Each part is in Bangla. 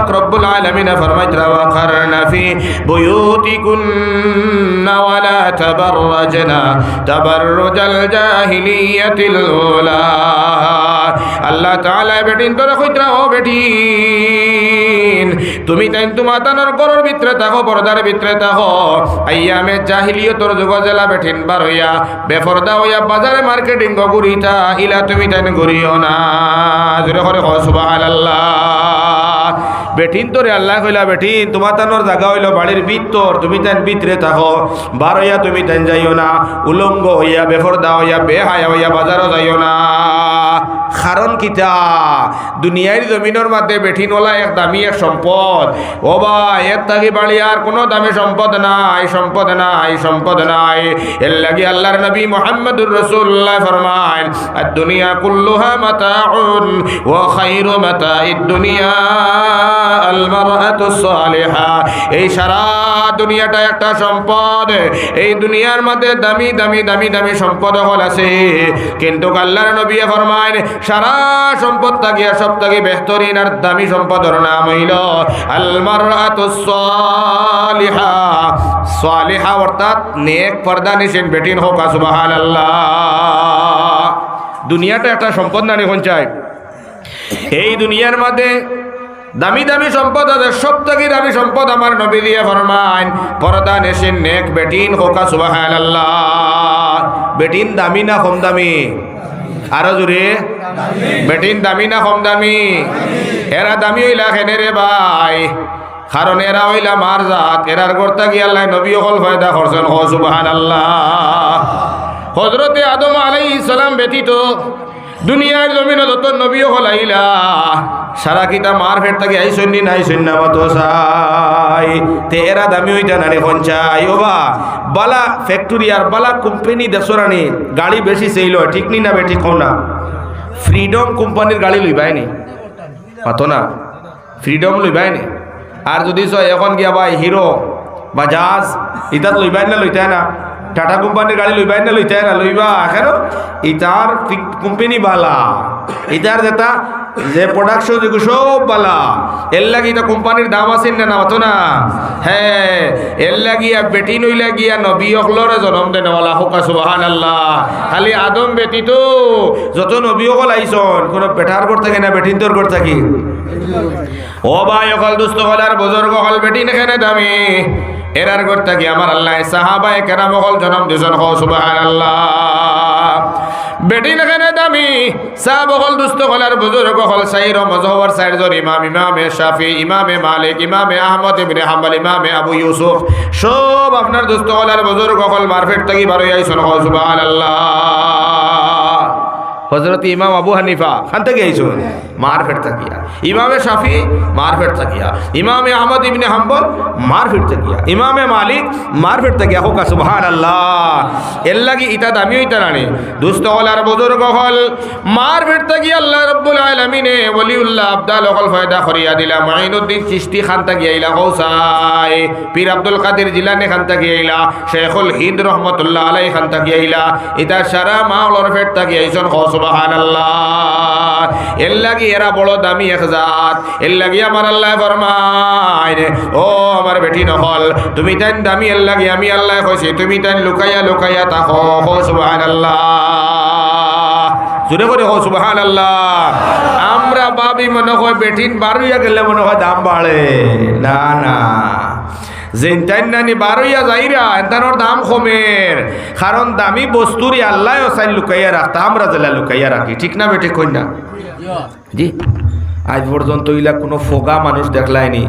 رب العالمين فرمت وقرن في بيوتكن ولا تبرجن تبرج الجاهلية الأولى আল্লাহ তাআলা বেটিন তোরা কইতরা ও বেটিন তুমি তাই তোমার তানোর গরর ভিতরে থাকো পর্দার ভিতরে থাকো আইয়ামে জাহিলিয়তর যুগ জেলা বেঠিন বার হইয়া বেফরদা হইয়া বাজারে মার্কেটিং গুরিতা ইলা তুমি তাই গুরিও না জোরে করে কও সুবহানাল্লাহ বেঠিন তোরে আল্লাহ কইলা, বেঠিন, তোমার তানোর জায়গা হইল বাড়ির ভিতর, তুমি তান ভিতরে থাকো বার হইয়া তুমি তান যাইও না, উলঙ্গ হইয়া, বেফরদা হইয়া, বেহায়া হইয়া, বাজারও যাইও না। কারণ কিতা? দুনিয়ার জমিনের মধ্যে বেঠিনওয়ালা এক দামি এক সম্পদ। ও বা এর থাকি বাড়ি আর কোনো দামি সম্পদ নাই সম্পদ নাই সম্পদ নাই। এর লাগি আল্লাহর নবী মোহাম্মদুর রসুল্লাহ ফরমান আর দুনিয়া কুল্লুহা মাতাউন ও খাইরু মাতাইদ দুনিয়া এই সারা দুনিয়াটা একটা সম্পদ। এই দুনিয়ার মধ্যে দামি দামি দামি দামি সম্পদ হল আছে। কিন্তু আল্লাহর নবী ফরমায় সারা সম্পদ থাকিয়া সব থাকি বেহতরিন আর দামি সম্পদর নাম হইল আল মারআতু সালিহা অর্থাৎ নেক পর্দা নিছেন বেটিন হোক সুবহানাল্লাহ। দুনিয়াটা একটা সম্পদ নানি চাই। এই দুনিয়ার মধ্যে দামি দামি সম্পদ আছে সব থেকে দামি সম্পদ আমার নবী দিয়ে ফরমান পর্দা নেশিন নেক বেটিন হোকা সুবাহান আল্লাহ বেটিন দামি না কম দামি? আরও জোরে। বেটিন দামি না কম দামি? এরা দামি হইলা খেনে রে ভাই? কারণ এরা হইলা মার জাত। এরার কর্তা গিয়ে আল্লাহ নবী হল ফয়দা করছেন হ সুবাহান আল্লাহ হজরতে আদম আলাই ইসলাম ব্যতীত দুনিয়ার জমিন যত নবী হল আইলা সারা কিতা মার ফেট থাকে আই সন্নি নাই সন্না মত চাই। তে এরা দামি হইতা নানি পঞ্চাই ও বা বালা ফ্যাক্টরি আর বালা কোম্পানি দেশরানি গাড়ি বেশি সেইল ঠিক নি না বে ঠিক না। ফ্রিডম কোম্পানির গাড়ি লইবাইনি পাতো না। ফ্রিডম লইবাইনি আর যদি এখন গিয়া ভাই হিরো বা জাহাজ ইতাত লইবাই না লইতাই না? টাটা কোম্পানির গাড়ি লইবাই না লইতাই না লইবা, কেন? ইতার কোম্পানি বালা। ইতার যেটা, যে প্রোডাকশন যেগুলো সব বালা। এর লাগি এটা কোম্পানির দাম আছে না না অত না? হ্যাঁ এর লাগিয়া বেটি নইলা গিয়া নবী অকলরে জন্ম দেন ওলা হোকা সুবাহান আল্লাহ খালি আদম বেটি তো, যত নবী অকল আইসন, কোনো বেটার কর থাকে না বেটিন তোর কর থাকি। ও ভাই অকল দুস্থ হল আর বুজুর্গ হল বেটি নেখানে দামি? এরার কর থাকি আমার আল্লাহ সাহাবায়ে কেরাম হল জন্ম দিয়েছেন হো সুবাহান আল্লাহ বেটি নেখানে দামি সাহ বকল দুস্থ হল আর বুজুর্গ হল সাইর মজহর সাইর জর ইমাম, ইমামে শাফি, ইমামে মালিক, ইমামে আহমদ ইবনে হাম্বল, ইমামে আবু ইউসুফ, সব আপনার দুস্থ হল আর বুজুর্গ হল মারফেট থাকি বারো আইসন হো সুবাহান আল্লাহ হজরত ইমাম আবু হানিফা, খান থেকে আইসো মার ফেট থাকিয়া ইমামে শাফি মার ফেট থাকিয়া ইমামে আহমদ ইবনে হাম্বল মার ফেট থাকিয়া ইমামে মালিক মার ফেট থাকিয়া হোকা সুবহান আল্লাহ এর লাগি ইতা দামি হইতা রানি দুস্থ হল আর বুজুর্গ হল। মার ফেট থাকিয়া আল্লাহ রব্বুল আলামিনে ওলিউল্লাহ আব্দাল হল ফয়দা করিয়া দিলা। মাইনুদ্দিন চিশতি খান থাকিয়া ইলা কৌসাই পীর আব্দুল কাদের জিলানি খান থাকিয়া ইলা শেখুল হিন্দ রহমতুল্লাহ আলাই খান থাকিয়া ইলা ইতা সারা মাওলর ফেট থাকিয়া আইসন খস সুবহানাল্লাহ। এর লাগি এরা বড় দামি এক জাত। এর লাগি আমার আল্লাহ ফরমায় ও আমার বেটি নহল তুমি তাই দামি এর লাগি আমি আল্লাহ কইছি, তুমি তাই লুকাইয়া লুকাইয়া তাকো সুবহানাল্লাহ। জোরে করে হো সুবহানাল্লাহ। আমরা বাবি মনে হয় বেটিন বারুইয়া গেলে মনে হয় দাম বাড়ে। না না। যেনটাইন নানি বারইয়া যাইরা এন্তানোর দাম কমের। কারণ দামি বস্তুরই আল্লাহ চাই লুকাইয়া রাখতা আমরা জেলা লুকাইয়া রাখি। ঠিক না বেটে কই না জি। আজ পর্যন্ত ইলা কোনো ফোগা মানুষ দেখলাইনি।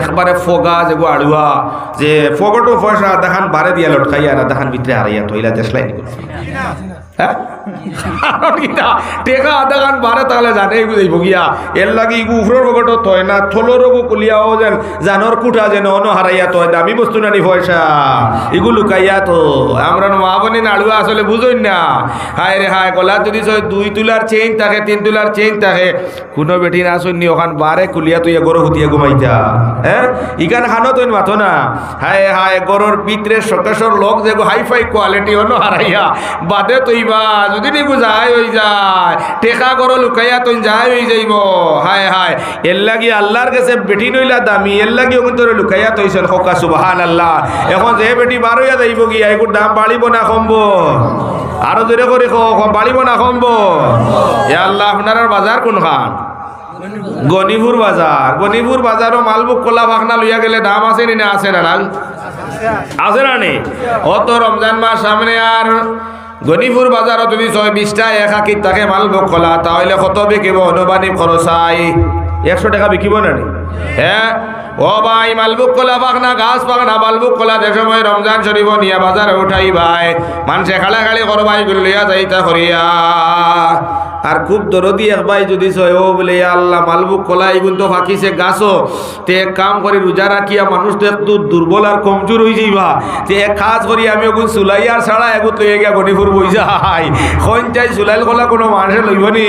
একবারে ফোগা যেগো আড়ুয়া, যে ফোগটো পয়সা দেখান বারে দিয়া লটকাইয়া না দেখান ভিতরে হারাইয়া তো ইলা দেখলাইনি হ্যাঁ? জানে ইগু না কুলিয়াও যেন হারাইয়া বস্তু নানি তো আমরা না হায় যদি দুই তুলার চেইন থাকে, তিন তুলার চেইন থাকে, কোনো বেটি না শুননি, ওখান বারে কুলিয়া তুই গরু হুতিয়া ঘুমাইতা। হ্যাঁ? ইখান খানো তুই মাথো না। হায় হায়, গরুর ভিতরে সকেশর লোক যে হাই ফাই কোয়ালিটি অন্য হারাইয়া। বাদে তুই বা যদি নিবু যায় ওই যায় টেকা করো লুকাইয়া তুই যায় ওই যাইব। হায় হায়, এর লাগি আল্লাহর কাছে বেটি নইলা দামি, এর লাগি ওগুন তোর লুকাইয়া তৈছেন হকা সুবাহান আল্লাহ এখন যে বেটি বার যাইব গিয়া এগুর দাম বাড়িব না কমবো? আরও দূরে করে কো বাড়িব না কমবো? এ আল্লাহ, আপনার বাজার কোন খান গনিপুর বাজার গনিপুর বাজারও মালবুক কলা ভাগনা লইয়া গেলে দাম আছে নি না আছে না না আছে না নি? অত রমজান মাস সামনে আর গনিপুর বাজারও যদি ছয় বিশটা এক আকির তাকে মালবুক কলা, তাহলে কত বিকিব? অনুবানিব খরচাই একশো টাকা বিকিব না নি? হ্যাঁ? ও ভাই মালবুক কলা পাখনা গাছ পাখনা মালবুক কলা যে সময় রমজান শরীফ নিয়া বাজারে উঠাই ভাই, মানুষে খালা খালি করবাই গুলিয়া যাইতা করিয়া। আর খুব দরদি একবাই যদি সয়, ও বলে আল্লাহ মালবুক কলা এগুন তো ফাঁকিছে গাছও। তে এক কাম করে, রোজা রাখিয়া মানুষ তো একটু দুর্বল আর কমজোর হয়ে যাইবা। তে এক কাজ করি, আমি ওগুন চুলাই আর ছাড়া এগুত লইয়া গিয়া গণিপুর বই যাই। খন চাই চুলাইল কলা কোনো মানুষে লইব নি।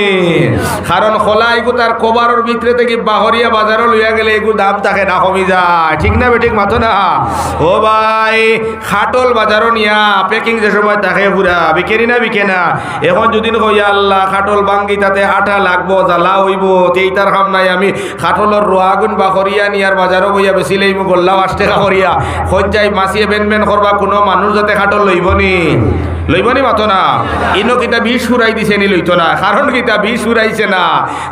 কারণ কলা এগু তার কবারের ভিতরে থেকে বাহরিয়া বাজারও লইয়া গেলে এগু দাম থাকে না কমি যায়। ঠিক না বেঠিক মাথো না। ও ভাই, খাটল বাজারও নিয়া পেকিং যে সময় থাকে পুরা বিকেরি না বিকে না। এখন যদি কইয়া আল্লাহ, খাটল বাঙ্গি তাতে আটা লাগবো, জ্বালা হইব তেইতার কাম নাই। আমি খাটলর রোয়াগুন বা করিয়া নিয়ার বাজারও বইয়া বেশি লইব গোল্লাও আশ টাকা করিয়া সজ্জাই মাছিয়ে বেন বেন করবা কোনো মানুষ যাতে খাটল লইব নি। লইব নি মাতো না? ইনো কিতা বিষ ফুরাই দিছে নি লইতো না? কারণ কিতা বিষ ফুরাইছে না।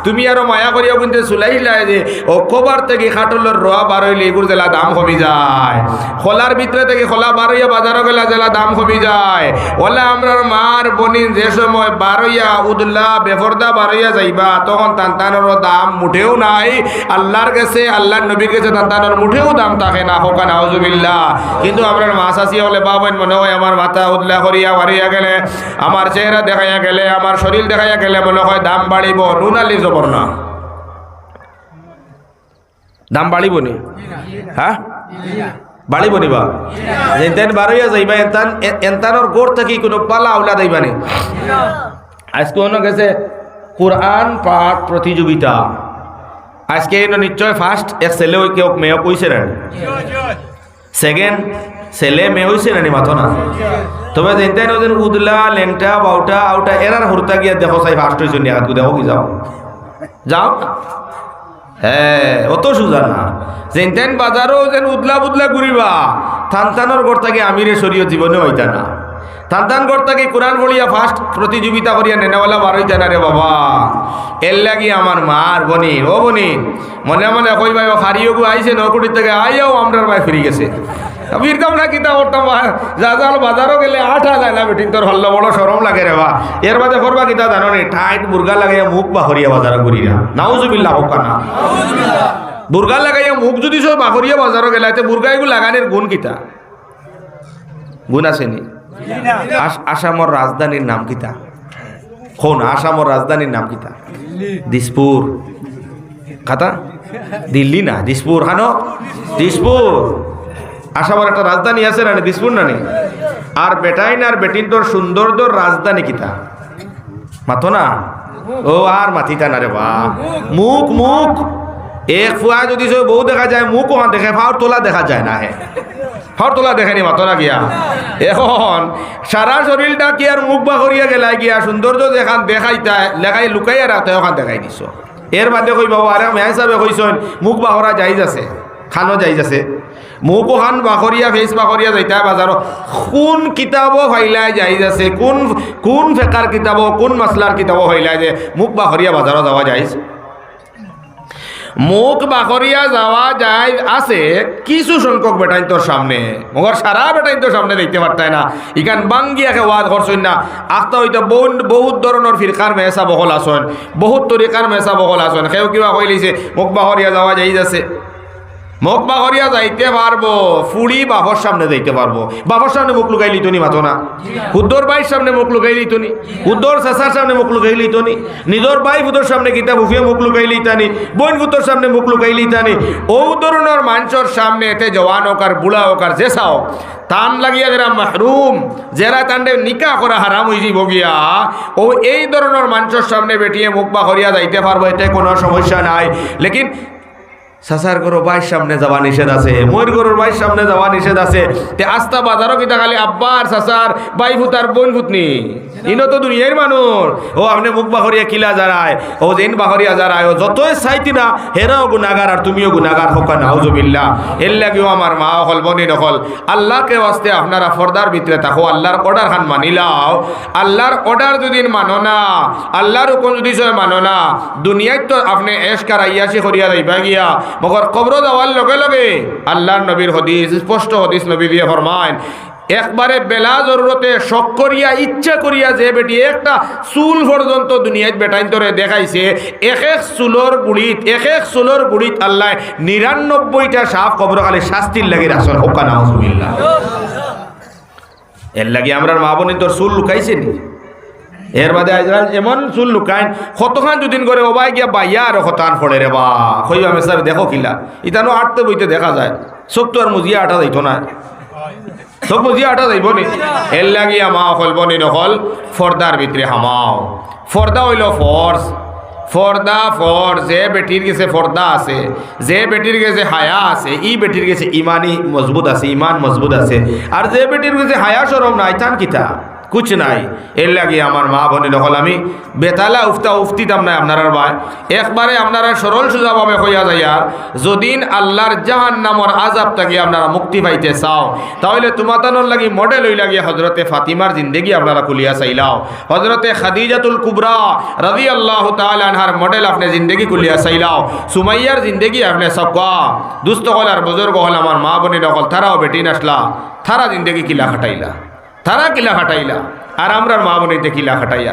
তুমি আরও মায়া করিয়া কিন্তু চুলাইলাই যে ও কবার থেকে খাটলের রোয়া বার হইলে এগুর জেলা দাম কমি যায়। খোলার ভিতরে থেকে খোলা বার হইয়া বাজারও গেলা জেলা দাম কমি যায়। ওলা আমরার মার বনিন যে সময় বার হইয়া উদুল্লাহ বেফরদা বার হইয়া যাইবা, তখন তান্তানোর দাম মুঠেও নাই। আল্লাহর কাছে, আল্লাহর নবীর কাছে তান্তানোর মুঠেও দাম থাকে না, হোকা নাউজুবিল্লাহ কিন্তু আমরা মাছ আসি, হলে বাবেন মনে হয় আমার মাথা উদলা করিয়া বাড়িয়া গেলে, আমার চেহারা দেখাইয়া গেলে, আমার শরীর দেখাইয়া গেলে মনে হয় দাম বাড়িব, নুন আলি জবর না দাম বাড়িব নি হ্যাঁ বাড়িব নি বা যেতেন বারইয়া যাইবা এনতান এনতানোর গোড় থাকি কোনো পালা আউলা যাইবা নি আজকে অন্য গেছে কোরআন পাঠ প্রতিযোগিতা আজকে এনো নিশ্চয় ফার্স্ট এক ছেলে ওই কেউ মেয়ে কইছে না? সেকেন্ড ছেলে মেয়ে হইছে না মাথো না? তবে যেতেন ওদের উদলা লেংটা বাউটা, আউটা এরার হরতা গিয়া দেখো চাই ফার্স্ট হয়েছে নি হাত দেখো কি যাও? যাও? হ্যাঁ অত সুজা না। যেনতেন বাজারও যেন উদলা বুদলা ঘুরিবা। থানতানোর ঘর থেকে আমিরে শরীয় জীবনে হইতা না। ঘর থেকে কোরআন বলিয়া ফার্স্ট প্রতিযোগিতা করিয়া নেনাওয়ালা বার হইতা না রে বাবা। এর লাগি আমার মার বনি ও বনি। মনে মনে কই ভাই ফারিও গু আইছে নকুটির থেকে আইয়াও আমরার ভাই ফিরে গেছে। বীর কামড়া কিতা করতাম যা যাল বাজারও গেলে আট হাজার না বেটিং তোর হল্লা বড় সরম লাগে রে বা। এর বাদে করবা কিতা জানো নি ঠাইট মুরগা লাগাইয়া মুখ বাহরিয়া বাজারে ঘুরিয়া নাউজুবিল্লাহ হোক না বুর্গা লাগাইয়া মুখ যদি সব বাহরিয়া বাজারও গেলে বুর্গা এগুলো লাগানোর গুণ কিতা? গুণ আসেনি আস- আসামর রাজধানীর নাম কিতা? কোন আসামর রাজধানীর নাম কিতা? দিসপুর খাতা? দিল্লি না দিসপুর হানো দিসপুর আসামর একটা রাজধানী আছে না দিসপুর না নি? আর বেটাইন আর বেটিন তোর সৌন্দর্যর রাজধানী কিতা? মাথো না? ও আর মাথিতা না রে বা মুখ মুখ। এক ফুয়া যদি সে বউ দেখা যায়, মুখ ওখান দেখে ফাওয়ার তোলা দেখা যায় না হে। ফাওয়ার তোলা দেখেনি, মাথো না গিয়া। এখন সারা শরীরটা কি আর মুখ বা করিয়া গেলাই গিয়া সৌন্দর্য দেখান দেখাইতা লেখাই লুকাইয়া রাখতে ওখান দেখাই দিছ। এর বাদে কই বাবু আরে মেয়া হিসাবে কইসন মুখ বাহরা যাইজ আছে। খানো যাই আছে মুখ খান বাখরিয়া ফেস বাখরিয়া যাইতা বাজারত কোন কিতাবো ফাইলাই যাই আছে কোন কোন ফেকার কিতাবো কোন মাসলার কিতাবো ফাইলাই যে মুখ বাখরিয়া বাজারত যাওয়া যাইজ মুখ বাখরিয়া যাওয়া যায় আছে কিছু সংখ্যক বেটাইন তোর সামনে। মগর সারা বেটাইন তোর সামনে দেখতে পারতাই না। ইখান বাঙ্গিয়াকে ওয়াদ করছেন না। আখতা হইতে বহুত বহুত ধরনের ফিরকার মেসা বহল আসন বহুত তরিকার মেসা বহল আসন সেও কিবা কইলিছে মুখ বাখরিয়া যাওয়া যাই আছে মুখ বাহরিয়া যাইতে পারব, ফুড়ি বাপর সামনে যাইতে পারব। বাপর সামনে মুখ লুকাই লিতো নি মাতো না হুদ্দর বাইর সামনে মুখ লুকাই লিতো নি হুদ্দর চেঁচার সামনে মুখ লুকাই লিতো নি নিজের বাই ফুটোর সামনে কিতাব উফিয়ে মুখ লুকাই লিতানি বইন ফুটোর সামনে মুখ লুকাই লিতানি ও ধরনের মানুষের সামনে এতে জওয়ান হোক আর বুড়া হোক আর জেসা হোক তান লাগিয়া যারা মাহরুম যারা তান্ডে নিকা করা হারাম হয়ে যাব গিয়া। ও এই ধরনের মানুষের সামনে বেটিয়ে মুখ বা হরিয়া যাইতে পারব, এতে কোনো সমস্যা নাই। লেকিন সাসার গরু বাইর সামনে যাওয়া নিষেধ আছে, ময়ূর গরুর বাইর সামনে যাওয়া নিষেধ আছে। তে আস্তা বাজারও কিতা খালি আব্বার, সাসার, বাই ফুতার বোন ফুতনি ইনো তো দুনিয়ার মানুষ। ও আপনি মুখ বাহরিয়া কিলা যারায় ও জেন বাহরিয়া যারায় ও যতই চাইতি না, হেরাও গুনাগার আর তুমিও গুনাগার হোক নাউজুবিল্লাহ। এর লাগেও আমার মা হল বনি নকল। আল্লাহকে ওয়াস্তে আপনারা ফর্দার ভিতরে থাকো, আল্লাহর অর্ডার খান মানিলাও আল্লাহর অর্ডার যদি মানো না, আল্লাহর হুকুম যদি মানো না, দুনিয়ায় তো আপনি এস কারাইয়াসি করিয়া যাইবা গিয়া। মগর কবর যাওয়ার লগে লগে আল্লাহর নবীর হদিস, স্পষ্ট হদিস নবী দিয়ে ফরমাইন একবারে বেলা জরুরতে শখ করিয়া, ইচ্ছা করিয়া যে বেটি একটা চুল পর্যন্ত দুনিয়ায় বেটাইন ধরে দেখাইছে এক এক চুলোর গুড়িত এক এক চুলোর গুড়িত আল্লাহ নিরানব্বইটা সাপ কবর খালি শাস্তির লাগি রাসন হোকা না এর লাগি আমরা মা বোনের তোর চুল লুকাইছে নি? এর বাদে আজকাল এমন চুল লুকাইন কতখান দুদিন করে ওবাই গিয়া বাইয়া আর কতান পড়ে রে বা। কইবা মেসার দেখো কিলা। ইতানো আটতে বইতে দেখা যায়। সব তো আর মুজিয়া আটা যাইতো না। সব মুজিয়া আটা যাইব নি। এর লাগিয়া মা হলব বনি নকল ফর্দার ভিতরে হামাও। ফর্দা হইল ফর্স ফর্দা ফর যে বেটির গেছে ফর্দা আছে, যে বেটির গেছে হায়া আছে ই বেটির গেছে ইমানি মজবুত আছে, ইমান মজবুত আছে। আর যে বেটির গেছে হায়া সরম নাই, তান কিতা? কুছ নাই। এর লাগে আমার মা বোনে নকল আমি, বেতালা উফতা উফতিতাম নাই আপনার ভাই। একবারে আপনারা সরল সোজাভাবে হইয়া যাইয়ার যদিন আল্লাহর জাহান নামর আজাব থাকি আপনারা মুক্তি পাইতে চাও, তাহলে তোমাতানোর লাগি মডেল হই লাগিয়ে হজরতে ফাতিমার জিন্দেগি আপনারা কুলিয়া চাইলাও। হজরতে খাদিজাতুল কুবরা রবি আল্লাহ তালহার মডেল আপনি জিন্দেগি কুলিয়া চাইলাও। সুমাইয়ার জিন্দেগি আপনি সবকা দুস্থ হল আর বুজুর্গ হল আমার মা বোনে নকল তারাও বেটি নাসলা তারা জিন্দেগি কিলা খাটাইলা। তারা কিলা হাঁটাইলা আর আমরার মা বোনেতে কিলা খাটাইয়া